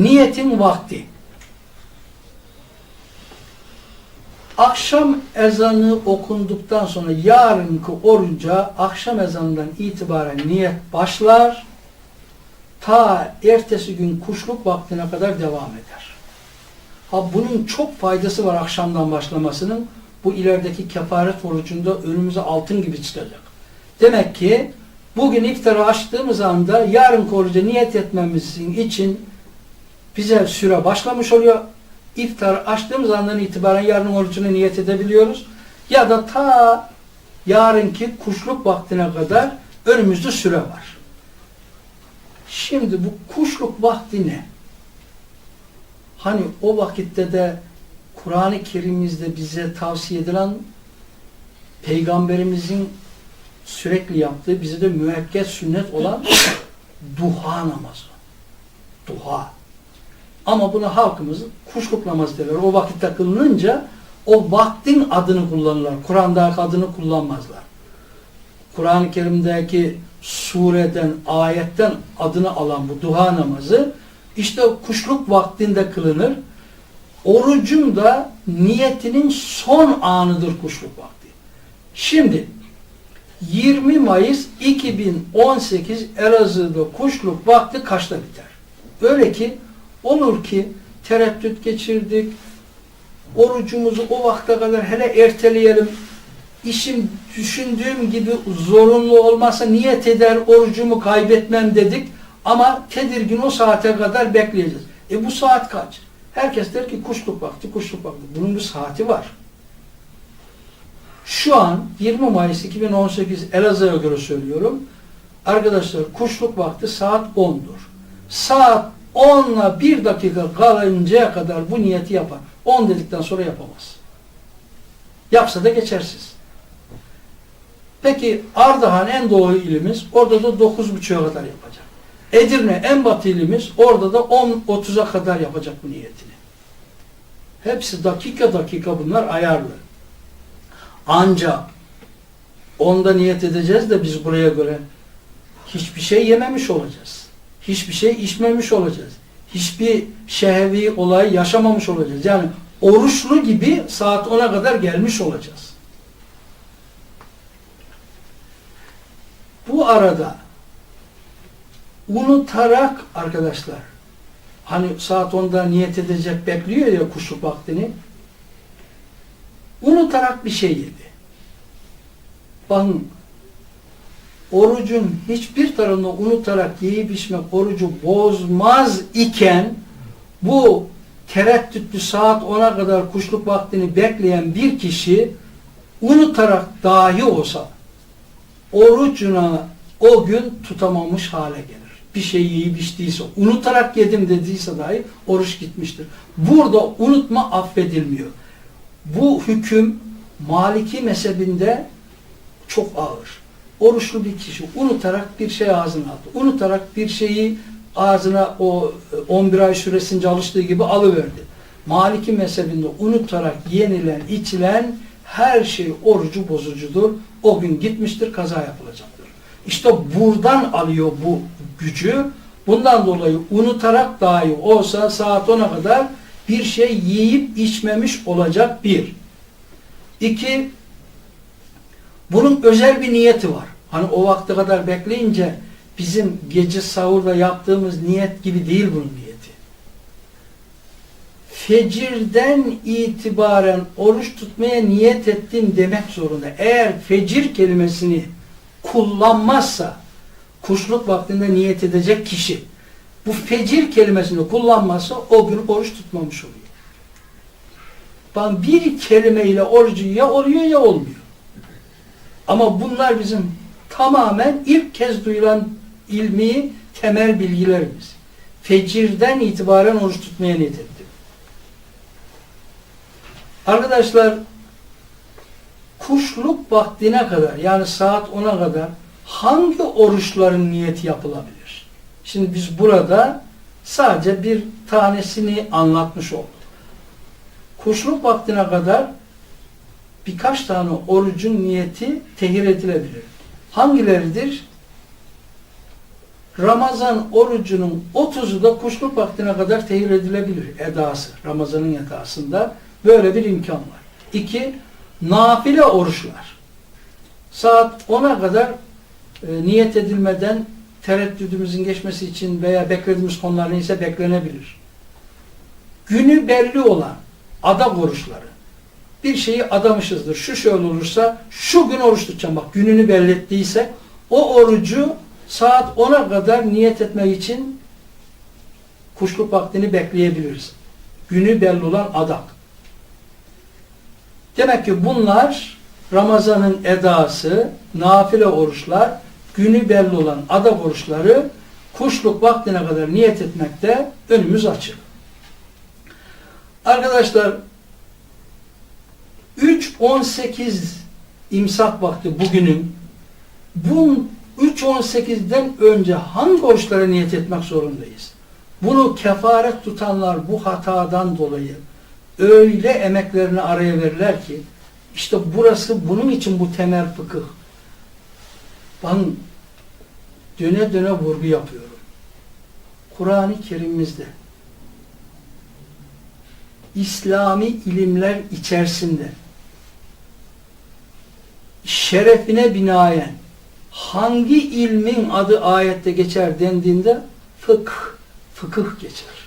Niyetin vakti. Akşam ezanı okunduktan sonra yarınki oruca akşam ezanından itibaren niyet başlar. Ta ertesi gün kuşluk vaktine kadar devam eder. Ha bunun çok faydası var akşamdan başlamasının. Bu ilerideki kefaret orucunda önümüze altın gibi çıkacak. Demek ki bugün iftarı açtığımız anda yarınki oruca niyet etmemizin için bize süre başlamış oluyor. İftar açtığımız andan itibaren yarın orucuna niyet edebiliyoruz. Ya da ta yarınki kuşluk vaktine kadar önümüzde süre var. Şimdi bu kuşluk vakti ne? Hani o vakitte de Kur'an-ı Kerim'imizde bize tavsiye edilen Peygamberimizin sürekli yaptığı, bize de müekket sünnet olan duha namazı. Duha. Ama bunu halkımız kuşluk namazı derler. O vakitte kılınınca o vaktin adını kullanırlar. Kur'an'daki adını kullanmazlar. Kur'an-ı Kerim'deki sureden, ayetten adını alan bu duha namazı işte kuşluk vaktinde kılınır. Orucun da niyetinin son anıdır kuşluk vakti. Şimdi 20 Mayıs 2018 Elazığ'da kuşluk vakti kaçta biter? Öyle ki olur ki tereddüt geçirdik, orucumuzu o vakte kadar hele erteleyelim, işim düşündüğüm gibi zorunlu olmasa niyet eder orucumu kaybetmem dedik ama tedirgin o saate kadar bekleyeceğiz. E bu saat kaç? Herkes der ki kuşluk vakti, kuşluk vakti. Bunun bir saati var. Şu an 20 Mayıs 2018 Elazığ'a göre söylüyorum. Arkadaşlar kuşluk vakti saat 10'dur. Saat 10'la 1 dakika kalıncaya kadar bu niyeti yapar. 10 dedikten sonra yapamaz. Yapsa da geçersiz. Peki Ardahan en doğu ilimiz orada da 9.30'a kadar yapacak. Edirne en batı ilimiz orada da 10.30'a kadar yapacak bu niyetini. Hepsi dakika dakika bunlar ayarlı. Ancak onda niyet edeceğiz de biz buraya göre hiçbir şey yememiş olacağız. Hiçbir şey içmemiş olacağız. Hiçbir şehvi olay yaşamamış olacağız. Yani oruçlu gibi saat 10'a kadar gelmiş olacağız. Bu arada unutarak arkadaşlar hani saat 10'da niyet edecek bekliyor ya kuşluk vaktini unutarak bir şey yedi. Bakın orucun hiçbir tarafını unutarak yiyip içmek orucu bozmaz iken bu tereddütlü saat 10'a kadar kuşluk vaktini bekleyen bir kişi unutarak dahi olsa orucuna o gün tutamamış hale gelir. Bir şey yiyip içtiyse, unutarak yedim dediyse dahi oruç gitmiştir. Burada unutma affedilmiyor. Bu hüküm Maliki mezhebinde çok ağır. Oruçlu bir kişi unutarak bir şey ağzına attı. Unutarak bir şeyi ağzına o 11 ay süresince alıştığı gibi alıverdi. Maliki mezhebinde unutarak yenilen, içilen her şey orucu bozucudur. O gün gitmiştir, kaza yapılacaktır. İşte buradan alıyor bu gücü. Bundan dolayı unutarak dahi olsa saat 10'a kadar bir şey yiyip içmemiş olacak bir. İki, bunun özel bir niyeti var. Hani o vakte kadar bekleyince bizim gece sahurda yaptığımız niyet gibi değil bunun niyeti. Fecirden itibaren oruç tutmaya niyet ettim demek zorunda. Eğer fecir kelimesini kullanmazsa kuşluk vaktinde niyet edecek kişi bu fecir kelimesini kullanmazsa o gün oruç tutmamış oluyor. Ben bir kelimeyle orucu ya oluyor ya olmuyor. Ama bunlar bizim tamamen ilk kez duyulan ilmi temel bilgilerimiz. Fecirden itibaren oruç tutmaya niyet ettim. Arkadaşlar kuşluk vaktine kadar yani saat 10'a kadar hangi oruçların niyeti yapılabilir? Şimdi biz burada sadece bir tanesini anlatmış olduk. Kuşluk vaktine kadar birkaç tane orucun niyeti tehir edilebilir. Hangileridir? Ramazan orucunun 30'u da kuşluk vaktine kadar tehir edilebilir edası. Ramazanın edasında böyle bir imkan var. İki, nafile oruçlar. Saat 10'a kadar e, niyet edilmeden tereddüdümüzün geçmesi için veya beklediğimiz konular neyse beklenebilir. Günü belli olan adak oruçları. Bir şeyi adamışızdır. Şu şöyle olursa şu gün oruç tutacağım. Bak gününü belli ettiysek o orucu saat 10'a kadar niyet etmek için kuşluk vaktini bekleyebiliriz. Günü belli olan adak. Demek ki bunlar Ramazan'ın edası, nafile oruçlar, günü belli olan adak oruçları kuşluk vaktine kadar niyet etmekte önümüz açık. Arkadaşlar 3.18 imsak vakti bugünün bu 3.18'den önce hangi oruçlara niyet etmek zorundayız? Bunu kefaret tutanlar bu hatadan dolayı öyle emeklerini araya verirler ki işte burası bunun için bu temel fıkıh. Ben döne döne vurgu yapıyorum. Kur'an-ı Kerim'imizde İslami ilimler içerisinde şerefine binaen hangi ilmin adı ayette geçer dendiğinde fıkh, fıkıh geçer.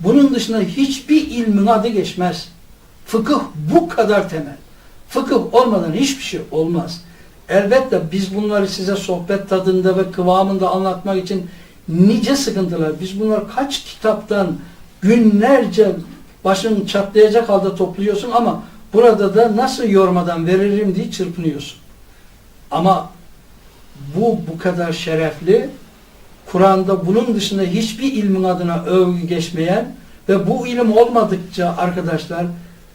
Bunun dışında hiçbir ilmin adı geçmez. Fıkıh bu kadar temel. Fıkıh olmadan hiçbir şey olmaz. Elbette biz bunları size sohbet tadında ve kıvamında anlatmak için nice sıkıntılar. Biz bunları kaç kitaptan günlerce başın çatlayacak halde topluyorsun ama burada da nasıl yormadan veririm diye çırpınıyorsun. Ama bu bu kadar şerefli, Kur'an'da bunun dışında hiçbir ilmin adına övgü geçmeyen ve bu ilim olmadıkça arkadaşlar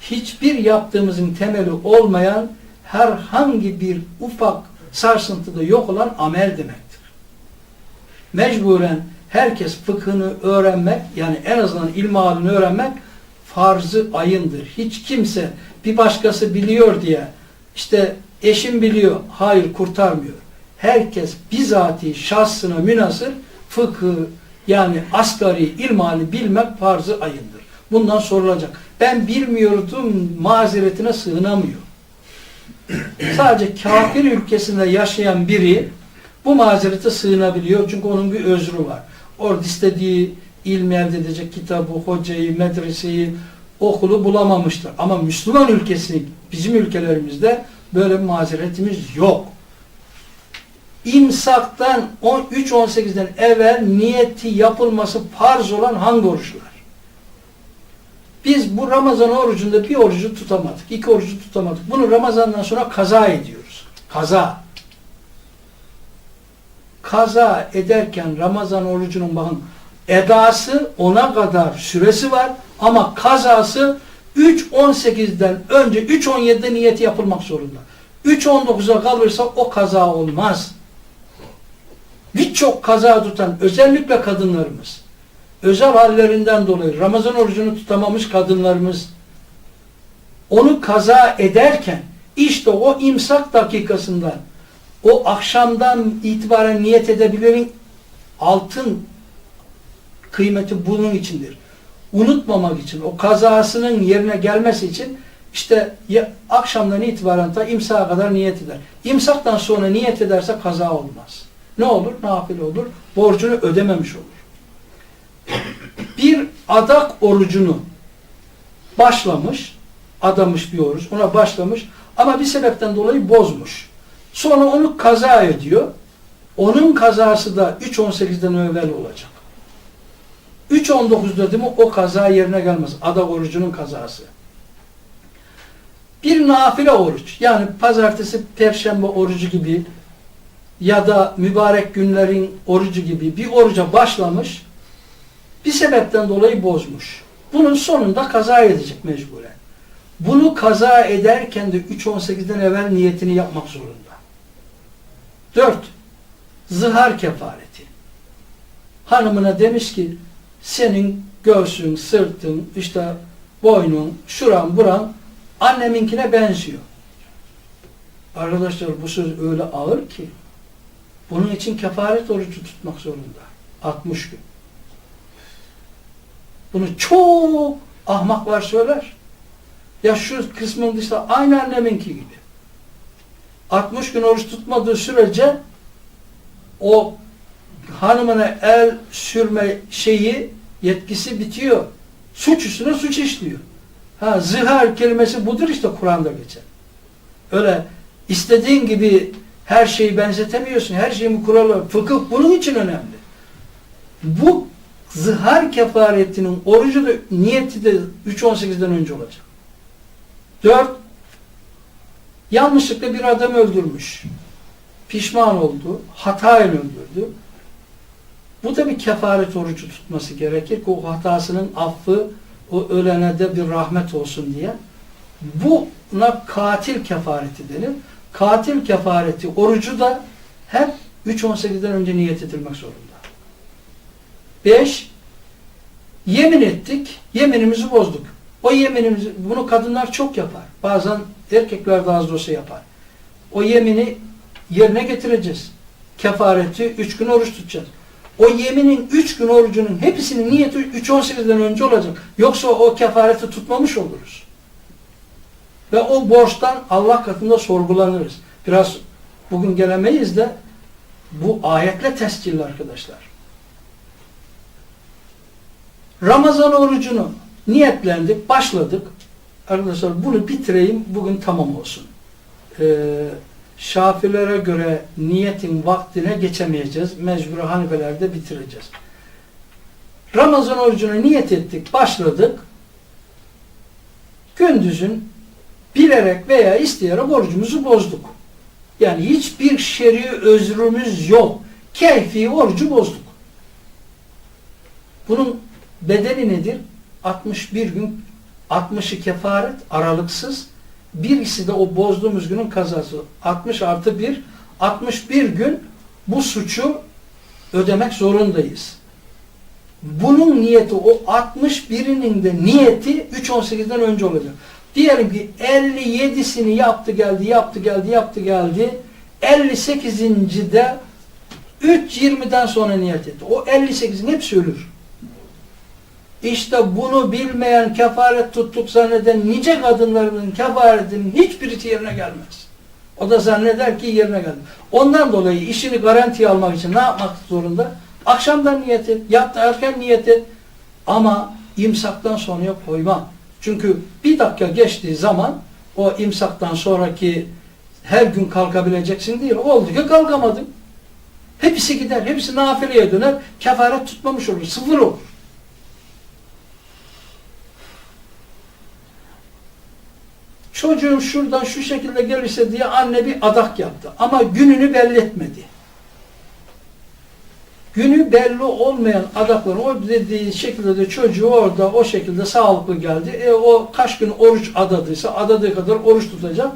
hiçbir yaptığımızın temeli olmayan herhangi bir ufak sarsıntıda yok olan amel demektir. Mecburen herkes fıkhını öğrenmek yani en azından ilmihalini öğrenmek farzı ayındır. Hiç kimse bir başkası biliyor diye işte eşim biliyor, hayır kurtarmıyor. Herkes bizatihi şahsına münasır fıkhı yani asgari ilmali bilmek farzı ayındır. Bundan sorulacak. Ben bilmiyordum mazeretine sığınamıyor. Sadece kafir ülkesinde yaşayan biri bu mazerete sığınabiliyor. Çünkü onun bir özrü var. Orada istediği ilmi elde edecek kitabı, hocayı, medreseyi, okulu bulamamıştır. Ama Müslüman ülkesi, bizim ülkelerimizde böyle bir mazeretimiz yok. İmsaktan 3-18'den evvel niyeti yapılması farz olan hangi oruçlar? Biz bu Ramazan orucunda bir orucu tutamadık, iki orucu tutamadık. Bunu Ramazan'dan sonra kaza ediyoruz. Kaza. Kaza ederken Ramazan orucunun bakın edası ona kadar süresi var ama kazası 3.18'den önce 3.17'de niyeti yapılmak zorunda. 3.19'a kalırsa o kaza olmaz. Birçok kaza tutan özellikle kadınlarımız özel hallerinden dolayı Ramazan orucunu tutamamış kadınlarımız onu kaza ederken işte o imsak dakikasından o akşamdan itibaren niyet edebilirin altın kıymeti bunun içindir. Unutmamak için, o kazasının yerine gelmesi için işte ya, akşamdan itibaren ta imsağa kadar niyet eder. İmsaktan sonra niyet ederse kaza olmaz. Ne olur? Nafile olur. Borcunu ödememiş olur. Bir adak orucunu başlamış, adamış bir oruç, ona başlamış ama bir sebepten dolayı bozmuş. Sonra onu kaza ediyor. Onun kazası da 3.18'den evvel olacak. 3.19 dedi mi o kaza yerine gelmez. Adak orucunun kazası. Bir nafile oruç yani pazartesi, perşembe orucu gibi ya da mübarek günlerin orucu gibi bir oruca başlamış bir sebepten dolayı bozmuş. Bunun sonunda kaza edecek mecburen. Bunu kaza ederken de 3.18'den evvel niyetini yapmak zorunda. 4. Zihar kefareti. Hanımına demiş ki senin göğsün, sırtın, işte boynun, şuran, buran anneminkine benziyor. Arkadaşlar bu söz öyle ağır ki Bunun için kefaret orucu tutmak zorunda. 60 gün. Bunu çok ahmaklar söyler. Ya şu kısmın dışında aynı anneminki gibi. 60 gün oruç tutmadığı sürece o hanımına el sürme şeyi yetkisi bitiyor. Suç üstüne suç işliyor. Ha zihar kelimesi budur işte Kur'an'da geçen. Öyle istediğin gibi her şeyi benzetemiyorsun. Her şeyin kuralı, fıkıh bunun için önemli. Bu zihar kefaretinin orucu da niyeti de 3.18'den önce olacak. 4. Yanlışlıkla bir adam öldürmüş. Pişman oldu. Hatayla öldürdü. Bu da bir kefaret orucu tutması gerekir ki o hatasının affı o ölene de bir rahmet olsun diye. Buna katil kefareti denir. Katil kefareti orucu da hep 3.18'den önce niyet edilmek zorunda. 5. Yemin ettik, yeminimizi bozduk. O yeminimizi, bunu kadınlar çok yapar. Bazen erkekler de az olsa yapar. O yemini yerine getireceğiz. Kefareti 3 gün oruç tutacağız. O yeminin 3 gün orucunun hepsinin niyeti 3.18'den önce olacak. Yoksa o kefareti tutmamış oluruz. Ve o borçtan Allah katında sorgulanırız. Biraz bugün gelemeyiz de bu ayetle tescilli arkadaşlar. Ramazan orucunu niyetlendik, başladık. Arkadaşlar bunu bitireyim, bugün tamam olsun. Ee, Şafilere göre niyetin vaktine geçemeyeceğiz. Mecbur Hanifilerde bitireceğiz. Ramazan orucuna niyet ettik, başladık. Gündüzün bilerek veya isteyerek orucumuzu bozduk. Yani hiçbir şer'i özrümüz yok. Keyfi orucu bozduk. Bunun bedeli nedir? 61 gün 60'ı kefaret aralıksız birisi de o bozduğumuz günün kazası. 60 artı 1 61 gün bu suçu ödemek zorundayız. Bunun niyeti o 61'inin de niyeti 3.18'den önce olacak. Diyelim ki 57'sini yaptı geldi, yaptı geldi, yaptı geldi. 58'de 3.20'den sonra niyet etti. O 58'in hepsi ölür. İşte bunu bilmeyen kefaret tuttuk zanneden nice kadınlarının kefaretinin hiçbirisi yerine gelmez. O da zanneder ki yerine geldi. Ondan dolayı işini garantiye almak için ne yapmak zorunda? Akşamdan niyet et, yattı erken niyet et. Ama imsaktan sonraya koyma. Çünkü bir dakika geçtiği zaman o imsaktan sonraki her gün kalkabileceksin değil. Oldu ki kalkamadın. Hepsi gider, hepsi nafileye döner. Kefaret tutmamış olur, sıfır olur. Çocuğum şuradan şu şekilde gelirse diye anne bir adak yaptı. Ama gününü belli etmedi. Günü belli olmayan adakların o dediği şekilde de çocuğu orada o şekilde sağlıklı geldi. E, o kaç gün oruç adadıysa adadığı kadar oruç tutacak.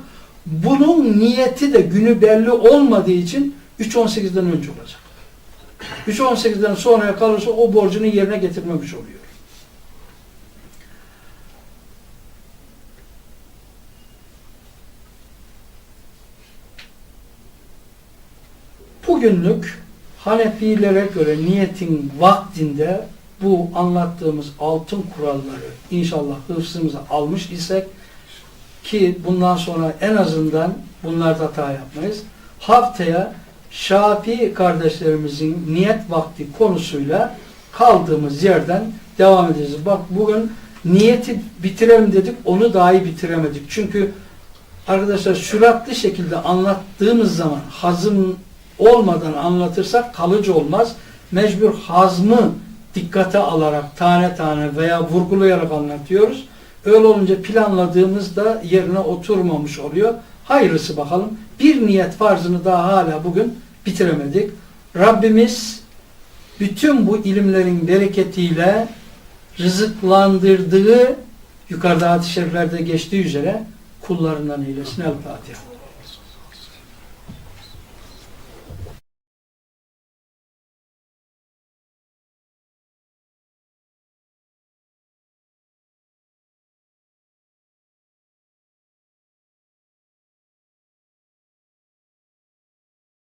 Bunun niyeti de günü belli olmadığı için 3.18'den önce olacak. 3.18'den sonraya kalırsa o borcunu yerine getirmemiş oluyor. Bugünlük Hanefilere göre niyetin vaktinde bu anlattığımız altın kuralları inşallah hıfzımıza almış isek ki bundan sonra en azından bunlarda hata yapmayız. Haftaya Şafii kardeşlerimizin niyet vakti konusuyla kaldığımız yerden devam edeceğiz. Bak bugün niyeti bitirelim dedik, onu dahi bitiremedik. Çünkü arkadaşlar süratli şekilde anlattığımız zaman hazım olmadan anlatırsak kalıcı olmaz. Mecbur hazmı dikkate alarak tane tane veya vurgulayarak anlatıyoruz. Öyle olunca planladığımızda yerine oturmamış oluyor. Hayırlısı bakalım. Bir niyet farzını daha hala bugün bitiremedik. Rabbimiz bütün bu ilimlerin bereketiyle rızıklandırdığı yukarıda hadis-i şeriflerde geçtiği üzere kullarından eylesin. El Fatiha.